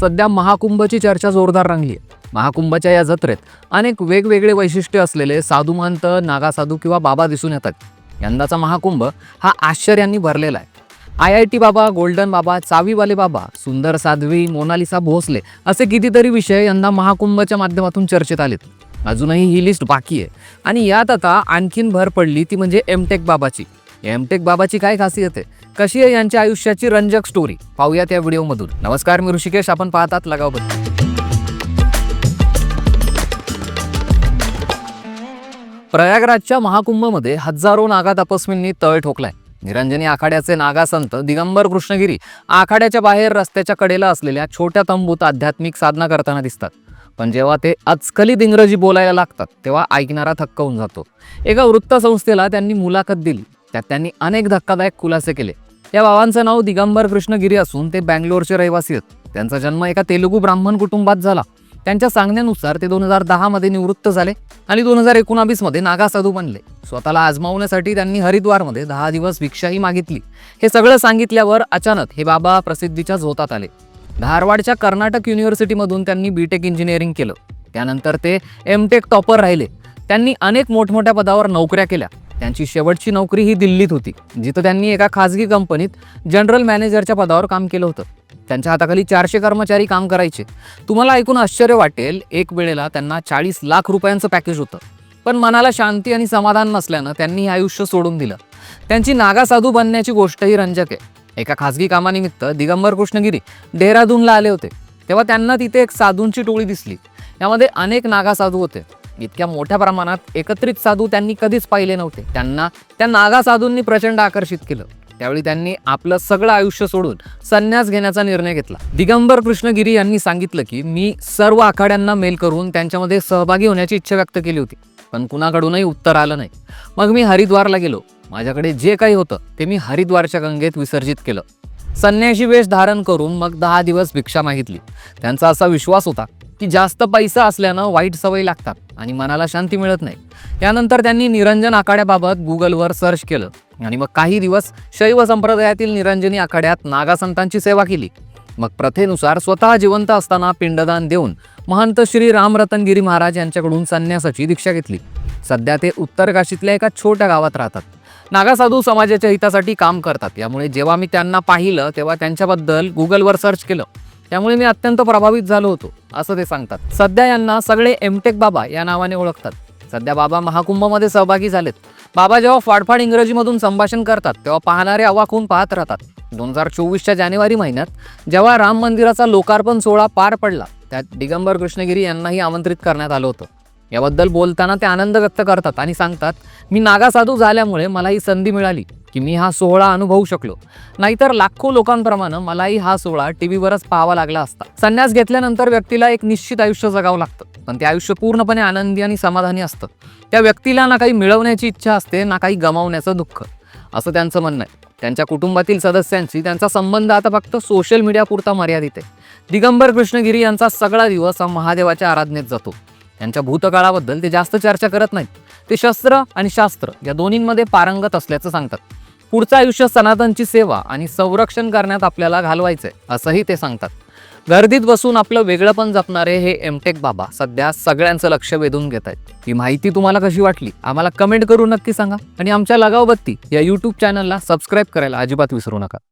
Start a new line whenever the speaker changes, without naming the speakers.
सध्या महाकुंभची चर्चा जोरदार रंगली आहे. महाकुंभच्या या जत्रेत अनेक वेगवेगळे वैशिष्ट्य असलेले साधुमंत नागासाधू किंवा बाबा दिसून येतात. यंदाचा महाकुंभ हा आश्चर्यांनी भरलेला आहे. I I T Baba golden Baba चावीवाले बाबा सुंदर साध्वी मोनालिसा भोसले असे कितीतरी विषय यंदा महाकुंभच्या माध्यमातून चर्चेत आलेत. अजूनही ही लिस्ट बाकी आहे. आणि यात आता आणखीन भर पडली ती म्हणजे एमटेक बाबाची. एमटेक बाबाची काय खासियत आहे? कशी आहे यांच्या आयुष्याची रंजक स्टोरी पाहूयात या व्हिडिओमधून. नमस्कार मी ऋषिकेश. आपण पाहतात लगावबद्दल प्रयागराजच्या महाकुंभमध्ये हजारो नागा तपस्वींनी तळ ठोकलाय. निरंजनी आखाड्याचे नागासंत दिगंबर कृष्णगिरी आखाड्याच्या बाहेर रस्त्याच्या कडेला असलेल्या छोट्या तंबूत आध्यात्मिक साधना करताना दिसतात. पण जेव्हा ते अचकलीत इंग्रजी बोलायला लागतात तेव्हा ऐकणारा थक्क होऊन जातो. एका वृत्तसंस्थेला त्यांनी मुलाखत दिली. त्यात त्यांनी अनेक धक्कादायक खुलासे केले. या बाबांचं नाव दिगंबर कृष्णगिरी असून ते बँगलोरचे रहिवासी आहेत. त्यांचा जन्म एका तेलुगू ब्राह्मण कुटुंबात झाला. त्यांच्या सांगण्यानुसार ते दोन हजार दहामध्ये निवृत्त झाले आणि दोन हजार एकोणावीसमध्ये नागा साधू बनले. स्वतःला आजमावण्यासाठी त्यांनी हरिद्वारमध्ये दहा दिवस भिक्षाही मागितली. हे सगळं सांगितल्यावर अचानक हे बाबा प्रसिद्धीच्या झोतात आले. धारवाडच्या कर्नाटक युनिव्हर्सिटीमधून त्यांनी बीटेक इंजिनिअरिंग केलं. त्यानंतर ते एमटेक टॉपर राहिले. त्यांनी अनेक मोठमोठ्या पदावर नोकऱ्या केल्या. त्यांची शेवटची नोकरी ही दिल्लीत होती जिथं त्यांनी एका खाजगी कंपनीत जनरल मॅनेजरच्या पदावर काम केलं होतं. त्यांच्या हाताखाली चारशे कर्मचारी काम करायचे. तुम्हाला ऐकून आश्चर्य वाटेल एक वेळेला त्यांना चाळीस लाख रुपयांचं पॅकेज होतं. पण मनाला शांती आणि समाधान नसल्यानं त्यांनी हे आयुष्य सोडून दिलं. त्यांची नागा साधू बनण्याची गोष्टही रंजक आहे. एका खाजगी कामानिमित्त दिगंबर कृष्णगिरी डेहराडूनला आले होते. तेव्हा त्यांना तिथे एक साधूंची टोळी दिसली. यामध्ये अनेक नागा साधू होते. इतक्या मोठ्या प्रमाणात एकत्रित साधू त्यांनी कधीच पाहिले नव्हते. त्यांना त्या नागा साधूंनी प्रचंड आकर्षित केलं. त्यावेळी त्यांनी आपलं सगळं आयुष्य सोडून संन्यास घेण्याचा निर्णय घेतला. दिगंबर कृष्णगिरी यांनी सांगितलं की मी सर्व आखाड्यांना मेल करून त्यांच्यामध्ये सहभागी होण्याची इच्छा व्यक्त केली होती पण कुणाकडूनही उत्तर आलं नाही. मग मी हरिद्वारला गेलो. माझ्याकडे जे काही होतं ते मी हरिद्वारच्या गंगेत विसर्जित केलं. संन्याशी वेश धारण करून मग दहा दिवस भिक्षा मागितली. त्यांचा असा विश्वास होता की जास्त पैसा असल्यानं वाईट सवयी लागतात आणि मनाला शांती मिळत नाही. त्यानंतर त्यांनी निरंजन आखाड्याबाबत गुगलवर सर्च केलं आणि मग काही दिवस शैव संप्रदायातील निरंजनी आखाड्यात नागासंतांची सेवा केली. मग प्रथेनुसार स्वतः जिवंत असताना पिंडदान देऊन महंत श्री रामरतनगिरी महाराज यांच्याकडून संन्यासाची दीक्षा घेतली. सध्या ते उत्तर काशीतल्या एका छोट्या गावात राहतात. नागासाधू समाजाच्या हितासाठी काम करतात. यामुळे जेव्हा मी त्यांना पाहिलं तेव्हा त्यांच्याबद्दल गुगलवर सर्च केलं. त्यामुळे मी अत्यंत प्रभावित झालो होतो असं ते सांगतात. सध्या यांना सगळे एमटेक बाबा या नावाने ओळखतात. सध्या बाबा महाकुंभमध्ये सहभागी झालेत. बाबा जेव्हा फाडफाड इंग्रजीमधून संभाषण करतात तेव्हा पाहणारे अवाक होऊन पाहत राहतात. दोन हजार चोवीसच्या जानेवारी महिन्यात जेव्हा राम मंदिराचा लोकार्पण सोहळा पार पडला त्यात दिगंबर कृष्णगिरी यांनाही आमंत्रित करण्यात आलं होतं. याबद्दल बोलताना ते आनंद व्यक्त करतात आणि सांगतात मी नागासाधू झाल्यामुळे मला ही संधी मिळाली की मी हा सोहळा अनुभवू शकलो. नाहीतर लाखो लोकांप्रमाणे मलाही हा सोहळा टी व्हीवरच पाहावा लागला असता. संन्यास घेतल्यानंतर व्यक्तीला एक निश्चित आयुष्य जगावं लागतं. पण ते आयुष्य पूर्णपणे आनंदी आणि समाधानी असतं. त्या व्यक्तीला ना काही मिळवण्याची इच्छा असते ना काही गमावण्याचं दुःख. असं त्यांचं म्हणणं आहे. त्यांच्या कुटुंबातील सदस्यांशी त्यांचा संबंध आता फक्त सोशल मीडियापुरता मर्यादित आहे. दिगंबर कृष्णगिरी यांचा सगळा दिवस हा महादेवाच्या आराधनेत जातो. त्यांच्या भूतकाळाबद्दल ते जास्त चर्चा करत नाहीत. ते शस्त्र आणि शास्त्र या दोन्हींमध्ये पारंगत असल्याचं सांगतात. पुढचं आयुष्य सनातनची सेवा आणि संरक्षण करण्यात आपल्याला घालवायचंय असंही ते सांगतात. गर्दीत बसून आपलं वेगळंपण जपणारे हे एमटेक बाबा सध्या सगळ्यांचं लक्ष वेधून घेत आहेत. ही माहिती तुम्हाला कशी वाटली? आम्हाला कमेंट करून नक्की सांगा. आणि आमच्या लगावबत्ती या यूट्यूब चॅनलला सबस्क्राईब करायला अजिबात विसरू नका.